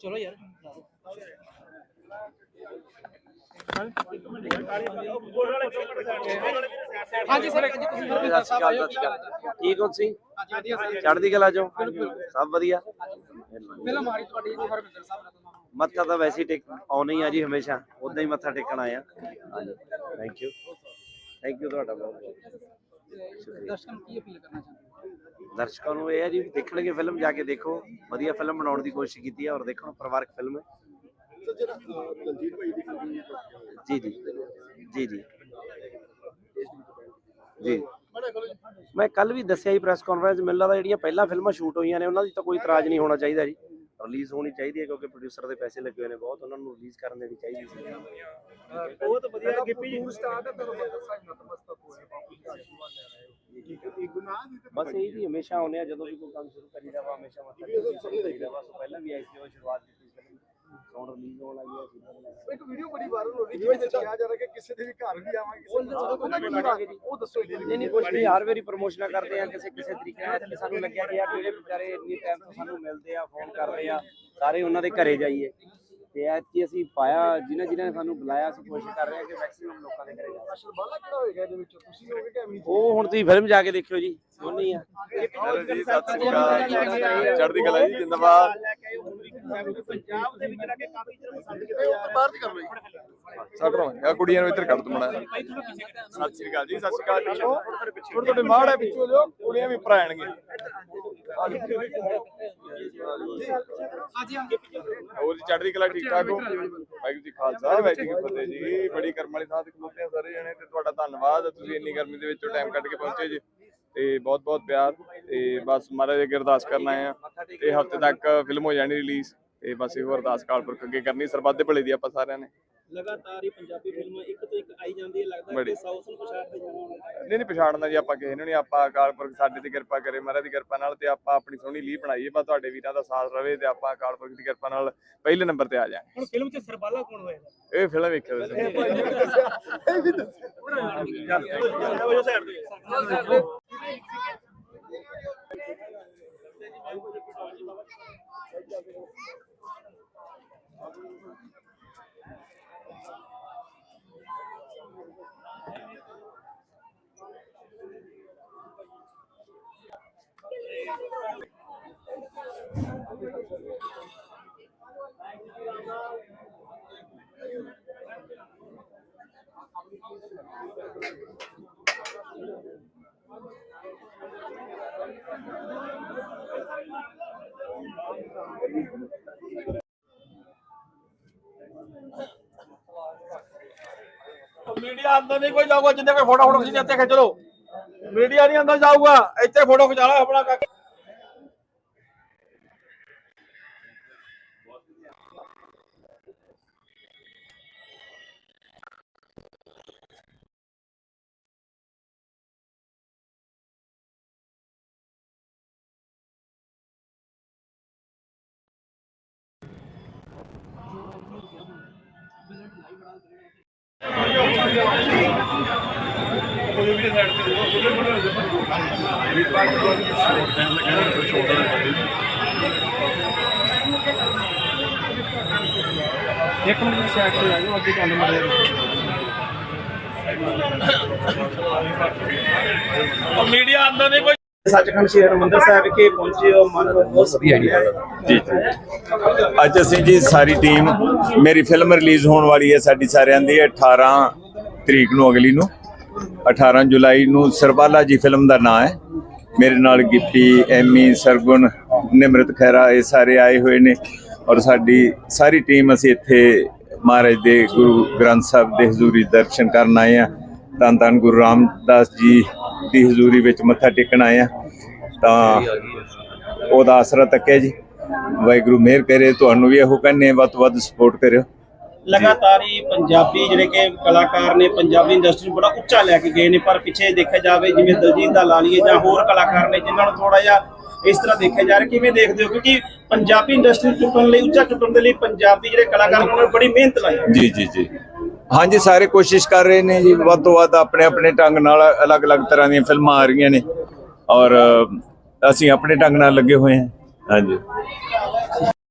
ਚਲੋ ਯਾਰ। ਹਾਂਜੀ ਸਰ ਅੱਜ ਤੁਸੀਂ ਸਤਿ ਸ਼੍ਰੀ ਅਕਾਲ ਸਤਿ ਸ਼੍ਰੀ ਅਕਾਲ। ਠੀਕ ਹੋ ਤੁਸੀਂ? ਚੜ੍ਹਦੀ ਕਲਾ ਚੋਂ? ਸਭ ਵਧੀਆ? ਸਾਹਿਬ ਨਾਲ। ਮੱਥਾ ਤਾਂ ਵੈਸੇ ਟੇਕ ਆਉਣਾ ਹੀ ਆ ਜੀ ਹਮੇਸ਼ਾ। ਉਦਾਂ ਹੀ ਮੱਥਾ ਟੇਕਣ ਆਇਆ ਹਾਂਜੀ ਥੈਂਕ ਯੂ ਥੈਂਕ ਯੂ ਤੁਹਾਡਾ ਬਹੁਤ ਬਹੁਤ। ਦਰਸ਼ਕਾਂ ਨੂੰ ਕੀ ਅਪੀਲ ਕਰਨਾ ਚਾਹੁੰਦੇ ਦਰਸ਼ਕਾਂ ਨੂੰ ਇਹ ਹੈ ਜੀ ਦੇਖਣਗੇ ਫਿਲਮ ਜਾ ਕੇ ਦੇਖੋ। ਵਧੀਆ ਫਿਲਮ ਬਣਾਉਣ ਦੀ ਕੋਸ਼ਿਸ਼ ਕੀਤੀ ਹੈ ਔਰ ਦੇਖਣ ਪਰਿਵਾਰਕ ਫਿਲਮ ਹੈ। ਜੀ ਜੀ। ਜੀ ਜੀ। ਜੀ। ਮੈਂ ਕੱਲ ਵੀ ਦੱਸਿਆ ਜੀ ਪ੍ਰੈਸ ਕਾਨਫਰੰਸ ਮੈਨੂੰ ਲੱਗਦਾ ਜਿਹੜੀਆਂ ਪਹਿਲਾਂ ਫਿਲਮਾਂ ਸ਼ੂਟ ਹੋਈਆਂ ਨੇ ਉਹਨਾਂ ਦੀ ਤਾਂ ਕੋਈ ਇਤਰਾਜ਼ ਨਹੀਂ ਹੋਣਾ ਚਾਹੀਦਾ ਜੀ। ਰਿਲੀਜ਼ ਹੋਣੀ ਚਾਹੀਦੀ ਹੈ ਕਿਉਂਕਿ ਪ੍ਰੋਡਿਊਸਰ ਦੇ ਪੈਸੇ ਲੱਗੇ ਹੋਏ ਨੇ ਬਹੁਤ ਉਹਨਾਂ ਨੂੰ ਰਿਲੀਜ਼ ਕਰਨ ਦੇਣੀ ਚਾਹੀਦੀ ਸੀ। ਬਹੁਤ ਵਧੀਆ ਗਿੱਪੀ ਜੀ ਸਟਾਰ ਦਾ ਤੁਹਾਨੂੰ ਬੰਦਾ ਸਾਹਿਬ ਨਤਮਸਤਕ ਹੋਏ ਬਾਪੂ ਜੀ ਆਸ਼ੀਰਵਾਦ ਲੈ ਰਹੇ ਹੋ ਇਹ ਗੁਨਾਹ ਦੀ ਬਸ ਇਹ ਜੀ ਹਮੇਸ਼ਾ ਆਉਂਦੇ ਆ ਜਦੋਂ ਵੀ ਕੋਈ ਕੰਮ ਸ਼ੁਰੂ ਕਰੀਦਾ ਵਾ ਹਮੇਸ਼ਾ ਮੱਥਾ ਜਿਵੇਂ ਕਿਹਾ ਜਾ ਰਿਹਾ ਕਿ ਕਿਸੇ ਦੇ ਵੀ ਘਰ ਵੀ ਆਵਾਂਗੇ ਉਹਦਾ ਕੀ ਰਾਜ ਉਹ ਦੱਸੋ ਜੀ। ਨਹੀਂ ਨਹੀਂ ਕੁਝ ਨਹੀਂ ਹਰ ਵਾਰੀ ਪ੍ਰਮੋਸ਼ਨਾਂ ਕਰਦੇ ਆ ਕਿਸੇ ਕਿਸੇ ਤਰੀਕੇ ਨਾਲ ਕਿ ਸਾਨੂੰ ਲੱਗਿਆ ਕਿ ਯਾਰ ਜਿਹੜੇ ਵਿਚਾਰੇ ਇੰਨੀ ਟਾਈਮ ਤੋਂ ਸਾਨੂੰ ਮਿਲਦੇ ਆ ਫੋਨ ਕਰਦੇ ਆ ਸਾਰੇ ਉਹਨਾਂ ਦੇ ਘਰੇ ਜਾਈਏ। ਤੇ ਐਤਕੀ ਅਸੀਂ ਪਾਇਆ ਜਿਨ੍ਹਾਂ ਜਿਨ੍ਹਾਂ ਨੇ ਸਾਨੂੰ ਬੁਲਾਇਆ ਅਸੀਂ ਕੋਸ਼ਿਸ਼ ਕਰ ਰਹੇ ਹਾਂ ਕਿ ਮੈਕਸਿਮਮ ਲੋਕਾਂ ਦੇ ਘਰੇ ਜਾਈਏ। ਸ਼ਰਬਾਲਾ ਕਿਹੜਾ ਹੋਏਗਾ ਇਹਦੇ ਵਿੱਚ? ਤੁਸੀਂ ਹੋਗੇ ਕਿ ਅਮੀਰ ਉਹ ਹੁਣ ਤੁਸੀਂ ਫਿਲਮ ਜਾ ਕੇ ਦੇਖਿਓ ਜੀ ਹੀ ਆ। ਜੀ ਸਤਿ ਸ੍ਰੀ ਅਕਾਲ। ਚੜ੍ਹਦੀ ਕਲਾ ਜੀ ਜਿੰਦਾਬਾਦ। ਪੰਜਾਬ ਦੇ ਵਿੱਚ ਲੱਗੇ ਕਾਫੀ ਚਿਰ ਪਸੰਦ ਬਾਹਰ ਦੀ ਕਰ ਲਓ ਜੀ। ਸੱਟ ਰਹਾ ਆ ਕੁੜੀਆਂ ਨੂੰ ਇੱਧਰ ਕੱਢ ਦਮਣਾ ਸਤਿ ਸ੍ਰੀ ਅਕਾਲ ਜੀ ਸਤਿ ਸ੍ਰੀ ਅਕਾਲ ਥੋੜੇ ਥੋੜੇ ਮਾੜ ਹੈ ਪਿੱਛੋਂ ਲਿਓ ਕੁੜੀਆਂ ਵੀ ਭਰਾਣਗੇ ਹੋਰ ਜੀ ਚੜ੍ਹਦੀ ਕਲਾ ਠੀਕ ਠਾਕ ਹੋ? ਵਾਹਿਗੁਰੂ ਜੀ ਖਾਲਸਾ ਵਾਹਿਗੁਰੂ ਜੀ ਕੀ ਫਤਿਹ ਜੀ। ਬੜੀ ਕਰਮ ਵਾਲੀ ਥਾਂ ਤੇ ਖਲੋਤੇ ਆ ਸਾਰੇ ਜਣੇ ਤੇ ਤੁਹਾਡਾ ਧੰਨਵਾਦ। ਤੁਸੀਂ ਇੰਨੀ ਗਰਮੀ ਦੇ ਵਿੱਚੋਂ ਟਾਈਮ ਕੱਢ ਕੇ ਪਹੁੰਚੇ ਜੀ। ਤੇ ਬਹੁਤ ਬਹੁਤ ਪਿਆਰ। ਤੇ ਬਸ ਮਹਾਰਾਜ ਅੱਗੇ ਅਰਦਾਸ ਕਰਨ ਆਏ ਆ। ਤੇ ਹਫ਼ਤੇ ਤੱਕ ਫਿਲਮ ਹੋ ਜਾਣੀ ਰਿਲੀਜ਼ ਤੇ ਬਸ ਇਹੋ ਅਰਦਾਸ ਕਾਲਪੁਰਖ ਅੱਗੇ ਕਰਨੀ ਸਰਬੱਤ ਦੇ ਭਲੇ ਦੀ ਆਪਾਂ ਸਾਰਿਆਂ ਨੇ। ਲਗਾਤਾਰ ਹੀ ਪੰਜਾਬੀ ਫਿਲਮਾਂ ਇੱਕ ਤੋਂ ਇੱਕ ਆਈ ਜਾਂਦੀ ਹੈ ਲੱਗਦਾ। ਕਿ ਸਾਊਥ ਨੂੰ ਪਛਾੜ ਤੇ ਜਾਣਾ ਨਹੀਂ ਨਹੀਂ ਪਛਾਣਨਾ ਜੀ ਆਪਾਂ ਕਿਸੇ ਨੂੰ ਨਹੀਂ ਆਪਾਂ ਅਕਾਲਪੁਰਖ ਸਾਡੇ ਤੇ ਕਿਰਪਾ ਕਰੇ ਮਹਾਰਾਜ ਦੀ ਕਿਰਪਾ ਨਾਲ ਤੇ ਆਪਾਂ ਆਪਣੀ ਸੋਹਣੀ ਲੀਹ ਬਣਾਈਏ ਬਸ ਤੁਹਾਡੇ ਵੀਰਾਂ ਦਾ ਸਾਥ ਰਵੇ ਤੇ ਆਪਾਂ ਅਕਾਲਪੁਰਖ ਦੀ ਕਿਰਪਾ ਨਾਲ ਪਹਿਲੇ ਨੰਬਰ ਤੇ ਆ ਜਾਾਂਗੇ ਹੁਣ ਫਿਲਮ 'ਚ ਸਰਬਾਲਾ ਕੌਣ ਹੋਏਗਾ ਇਹ ਫਿਲਮ ਵੇਖਿਓ ਤੁਸੀਂ ਇਹ ਵੀ ਦੱਸੋ ਮੀਡੀਆ ਅੰਦਰ ਨਹੀਂ ਕੋਈ ਜਾਊਗਾ, ਜਿੰਨੇ ਕੋਈ ਫੋਟੋ ਫੋਟੋ ਖਿੱਚੀ ਇੱਥੇ ਖਿੱਚ ਲਓ। ਮੀਡੀਆ ਨਹੀਂ ਅੰਦਰ ਜਾਊਗਾ, ਇੱਥੇ ਫੋਟੋ ਖਿਚਾ ਲਓ ਆਪਣਾ ਇੱਕ ਮਿੰਟ ਦੀ ਸਾਈਡ ਤੇ ਆ ਜਾਓ ਅੱਗੇ ਤੁਹਾਨੂੰ ਮਿਲੇ ਮੀਡੀਆ ਅੰਦਰ ਨਹੀਂ ਕੋਈ। ਸੱਚਖੰਡ ਸ਼੍ਰੀ ਹਰਿਮੰਦਰ ਸਾਹਿਬ ਵਿਖੇ ਪਹੁੰਚੇ ਹੋ ਮਨ ਨੂੰ ਬਹੁਤ ਵਧੀਆ ਜੀ ਜੀ। ਅੱਜ ਅਸੀਂ ਜੀ ਸਾਰੀ ਟੀਮ ਮੇਰੀ ਫਿਲਮ ਰਿਲੀਜ਼ ਹੋਣ ਵਾਲੀ ਹੈ ਸਾਡੀ ਸਾਰਿਆਂ ਦੀ 18 ਤਰੀਕ ਨੂੰ ਅਗਲੀ ਨੂੰ। 18 ਜੁਲਾਈ ਨੂੰ ਸਰਬਾਲਾ ਜੀ ਫਿਲਮ ਦਾ ਨਾਮ ਹੈ। ਮੇਰੇ ਨਾਲ ਗਿੱਪੀ ਐਮੀ ਸਰਗੁਣ ਨਿਮਰਤ ਖੈਰਾ ਇਹ ਸਾਰੇ ਆਏ ਹੋਏ ਨੇ। ਔਰ ਸਾਡੀ ਸਾਰੀ ਟੀਮ ਅਸੀਂ ਇੱਥੇ ਮਹਾਰਾਜ ਦੇ ਗੁਰੂ ਗ੍ਰੰਥ ਸਾਹਿਬ ਦੇ ਹਜ਼ੂਰੀ ਦਰਸ਼ਨ ਕਰਨ ਆਏ ਆ ਧੰਨ ਧੰਨ ਗੁਰੂ ਰਾਮਦਾਸ ਜੀ ਦੀ ਹਜ਼ੂਰੀ ਵਿੱਚ ਮੱਥਾ ਟੇਕਣ ਆਏ ਆ। ਤਾਂ ਉਹਦਾ ਆਸਰਾ ਤੱਕਿਆ ਜੀ। ਵਾਹਿਗੁਰੂ ਮਿਹਰ ਕਰੇ ਤੁਹਾਨੂੰ ਵੀ ਇਹੋ ਕਹਿੰਨੇ ਵੱਧ ਤੋਂ ਵੱਧ ਸਪੋਰਟ ਕਰਿਓ। ਲਗਾਤਾਰ ਹੀ ਪੰਜਾਬੀ ਜਿਹੜੇ ਕਿ ਕਲਾਕਾਰ ਨੇ ਪੰਜਾਬੀ ਇੰਡਸਟਰੀ ਨੂੰ ਬੜਾ ਉੱਚਾ ਲੈ ਕੇ ਗਏ ਨੇ ਪਰ ਪਿੱਛੇ ਦੇਖਿਆ ਜਾਵੇ ਜਿਵੇਂ ਦਲਜੀਤ ਦਾ ਲਾ ਲਈਏ ਜਾਂ ਹੋਰ ਕਲਾਕਾਰ ਨੇ ਜਿਨ੍ਹਾਂ ਨੂੰ ਥੋੜਾ ਜਿਹਾ ਇਸ ਤਰ੍ਹਾਂ ਦੇਖਿਆ ਜਾ ਰਿਹਾ ਕਿਵੇਂ ਦੇਖਦੇ ਹੋ? ਕਿਉਂਕਿ ਪੰਜਾਬੀ ਇੰਡਸਟਰੀ ਚੁੱਕਣ ਲਈ ਉੱਚਾ ਚੁੱਕਣ ਦੇ ਲਈ ਪੰਜਾਬੀ ਜਿਹੜੇ ਕਲਾਕਾਰ ਨੇ ਉਹਨਾਂ ਨੇ ਬੜੀ ਮਿਹਨਤ ਲਾਈ। ਜੀ ਜੀ ਜੀ। ਹਾਂਜੀ, ਸਾਰੇ ਕੋਸ਼ਿਸ਼ ਕਰ ਰਹੇ ਨੇ ਜੀ। ਵੱਧ ਤੋਂ ਵੱਧ ਆਪਣੇ ਆਪਣੇ ਢੰਗ ਨਾਲ ਅਲੱਗ-ਅਲੱਗ ਤਰ੍ਹਾਂ ਦੀਆਂ ਫਿਲਮਾਂ ਆ ਰਹੀਆਂ ਨੇ। ਔਰ ਅਸੀਂ ਆਪਣੇ ਢੰਗ ਨਾਲ ਲੱਗੇ ਹੋਏ ਹਾਂ। ਹਾਂਜੀ।